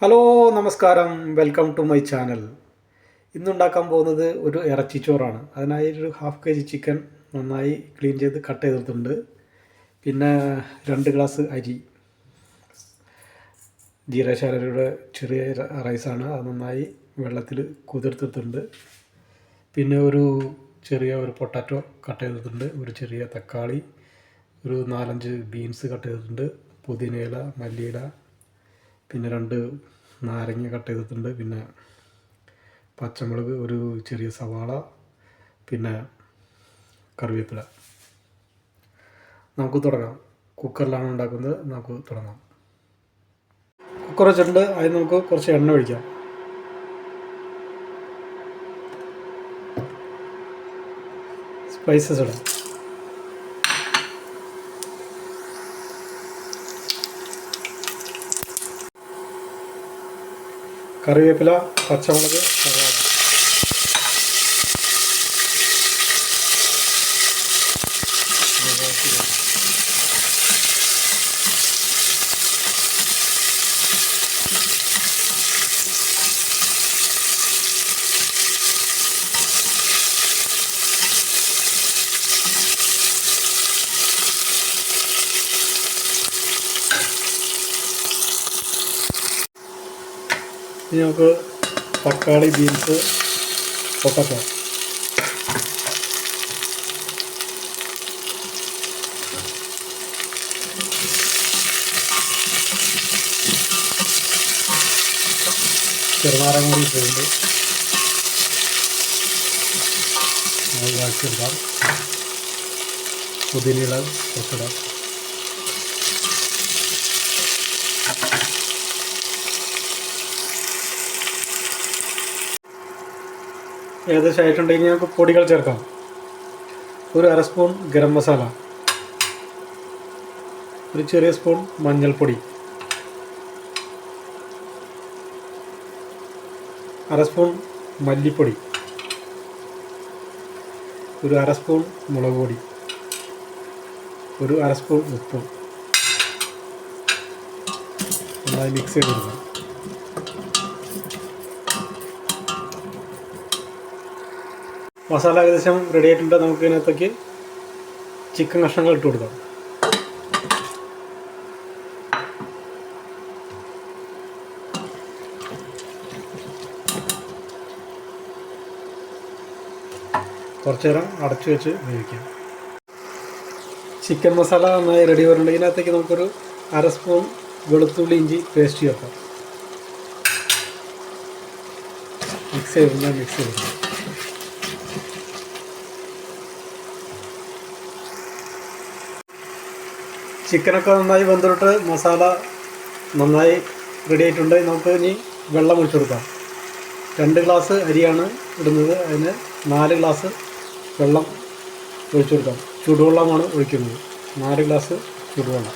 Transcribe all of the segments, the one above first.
Hello നമസ്കാരം. Welcome to my channel ഇന്നുണ്ടാക്കാൻ പോകുന്നത് ഒരു ഇറച്ചിച്ചോറാണ് അതിനായി ഒരു ഹാഫ് കെ ജി ചിക്കൻ നന്നായി ക്ലീൻ ചെയ്ത് കട്ട് ചെയ്തിട്ടുണ്ട് പിന്നെ രണ്ട് ഗ്ലാസ് അരി. ജീരശാലയുടെ ചെറിയ റൈസാണ് അത് നന്നായി വെള്ളത്തിൽ കുതിർത്തിട്ടുണ്ട് പിന്നെ ഒരു ചെറിയ ഒരു പൊട്ടാറ്റോ കട്ട് ചെയ്തിട്ടുണ്ട് ഒരു ചെറിയ തക്കാളി ഒരു നാലഞ്ച് ബീൻസ് കട്ട് ചെയ്തിട്ടുണ്ട് പുതിനയില മല്ലിയില പിന്നെ രണ്ട് നാരങ്ങ കട്ട് ചെയ്തിട്ടുണ്ട്. പിന്നെ പച്ചമുളക് ഒരു ചെറിയ സവാള പിന്നെ കറിവേപ്പില. നമുക്ക് തുടങ്ങാം. കുക്കറിലാണ് ഉണ്ടാക്കുന്നത്. നമുക്ക് തുടങ്ങാം. കുക്കർ വെച്ചിട്ടുണ്ട്. അതിന് നമുക്ക് കുറച്ച് എണ്ണ ഒഴിക്കാം. സ്പൈസസ് ഇടാം. കറിവേപ്പില പച്ചമുളക് സവാള. ഇനി നമുക്ക് തക്കാളി ബീൻസ് പൊട്ടറ്റോ. ചെറുനാരങ്ങ കൂടി ഇട്ടിട്ടുണ്ട്. അത് ഇതാക്കിയെടുക്കാം പുതിനയില കുറച്ചിടാം ഏകദേശം ആയിട്ടുണ്ടെങ്കിൽ നമുക്ക് പൊടികൾ ചേർക്കാം. ഒരു അര സ്പൂൺ ഗരം മസാല. ഒരു ചെറിയ സ്പൂൺ മഞ്ഞൾപ്പൊടി. അര സ്പൂൺ മല്ലിപ്പൊടി. ഒരു അര സ്പൂൺ മുളക് പൊടി. ഒരു അര സ്പൂൺ ഉപ്പ്. നന്നായി മിക്സ് ചെയ്തെടുക്കാം മസാല ഏകദേശം റെഡി ആയിട്ടുണ്ട്. നമുക്ക് ഇതിനകത്തേക്ക് ചിക്കൻ കഷ്ണങ്ങൾ ഇട്ട് കൊടുക്കാം. കുറച്ചു നേരം അടച്ചു വെച്ച് വേവിക്കാം. ചിക്കൻ മസാല നന്നായി റെഡി വരുന്നുണ്ട് ഇതിനകത്തേക്ക് നമുക്കൊരു അര സ്പൂൺ വെളുത്തുള്ളി ഇഞ്ചി പേസ്റ്റ് ചേർക്കാം മിക്സ് ചെയ്യുന്നത് മിക്സ് ചെയ്ത് ചിക്കനൊക്കെ നന്നായി വെന്തിട്ട് മസാല നന്നായി റെഡി ആയിട്ടുണ്ട്. നമുക്ക് ഇനി വെള്ളം ഒഴിച്ചു കൊടുക്കാം. രണ്ട് ഗ്ലാസ് അരിയാണ് ഇടുന്നത്. അതിന് നാല് ഗ്ലാസ് വെള്ളം ഒഴിച്ചു കൊടുക്കാം. ചൂടുവെള്ളമാണ് ഒഴിക്കുന്നത്. നാല് ഗ്ലാസ് ചൂടുവെള്ളം.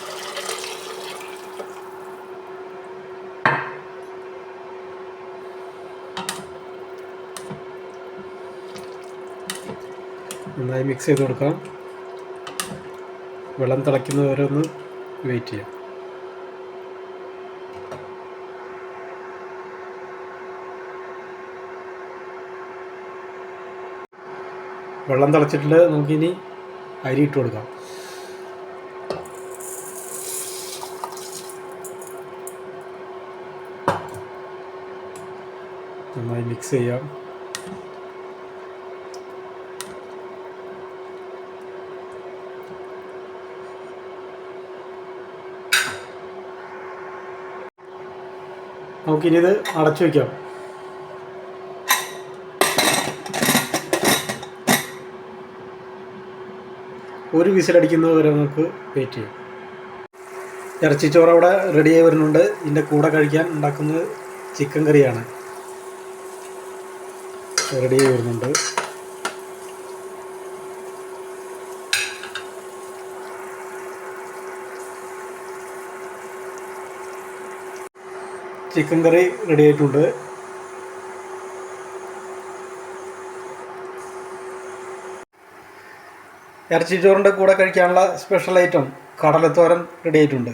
നന്നായി മിക്സ് ചെയ്ത് കൊടുക്കാം. വെള്ളം തിളയ്ക്കുന്നത് വരെ ഒന്ന് വെയിറ്റ് ചെയ്യാം. വെള്ളം തിളച്ചിട്ടില്ല നമുക്കിനി അരി ഇട്ട് കൊടുക്കാം. നന്നായി മിക്സ് ചെയ്യാം. നമുക്കിനി ഇത് അടച്ചു വെക്കാം ഒരു വിസിലടിക്കുന്നത് വരെ നമുക്ക് വെയിറ്റ് ചെയ്യാം. ഇറച്ചിച്ചോറ് അവിടെ റെഡിയായി വരുന്നുണ്ട്. ഇതിന്റെ കൂടെ കഴിക്കാൻ ഉണ്ടാക്കുന്നത് ചിക്കൻ കറിയാണ്. റെഡിയായി വരുന്നുണ്ട്. ചിക്കൻ കറി റെഡി ആയിട്ടുണ്ട്. ഇറച്ചിച്ചോറിന്റെ കൂടെ കഴിക്കാനുള്ള സ്പെഷ്യൽ ഐറ്റം കടലത്തോരൻ റെഡി ആയിട്ടുണ്ട്.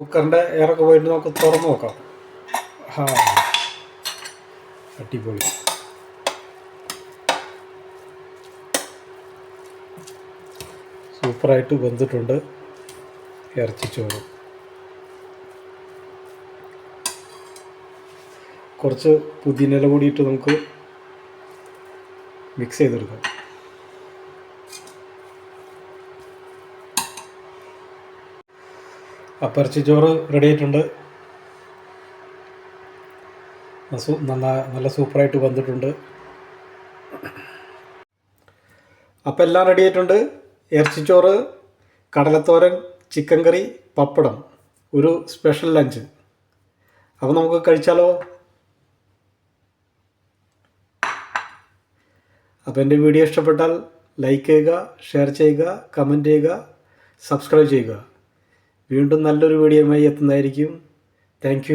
കുക്കറിന്റെ എയറൊക്കെ പോയിട്ട് നമുക്ക് തുറന്ന് നോക്കാം. ഹാ. അടിപൊളി. സൂപ്പറായിട്ട് വെന്തിട്ടുണ്ട്. ഇറച്ചിച്ചോറ് കുറച്ച് പുതിനില കൂടിയിട്ട് നമുക്ക് മിക്സ് ചെയ്തെടുക്കാം. അപ്പറച്ചി ചോറ് റെഡി ആയിട്ടുണ്ട്. നല്ല നല്ല സൂപ്പറായിട്ട് വന്നിട്ടുണ്ട് അപ്പം എല്ലാം റെഡി ആയിട്ടുണ്ട്. ഇറച്ചിച്ചോറ് കടലത്തോരൻ ചിക്കൻ കറി പപ്പടം. ഒരു സ്പെഷ്യൽ ലഞ്ച്. അപ്പോൾ നമുക്ക് കഴിച്ചാലോ? അപ്പോൾ എന്റെ വീഡിയോ ഇഷ്ടപ്പെട്ടാൽ ലൈക്ക് ചെയ്യുക ഷെയർ ചെയ്യുക കമന്റ് ചെയ്യുക സബ്സ്ക്രൈബ് ചെയ്യുക. വീണ്ടും നല്ലൊരു വീഡിയോയുമായി എത്തുന്നതായിരിക്കും. താങ്ക്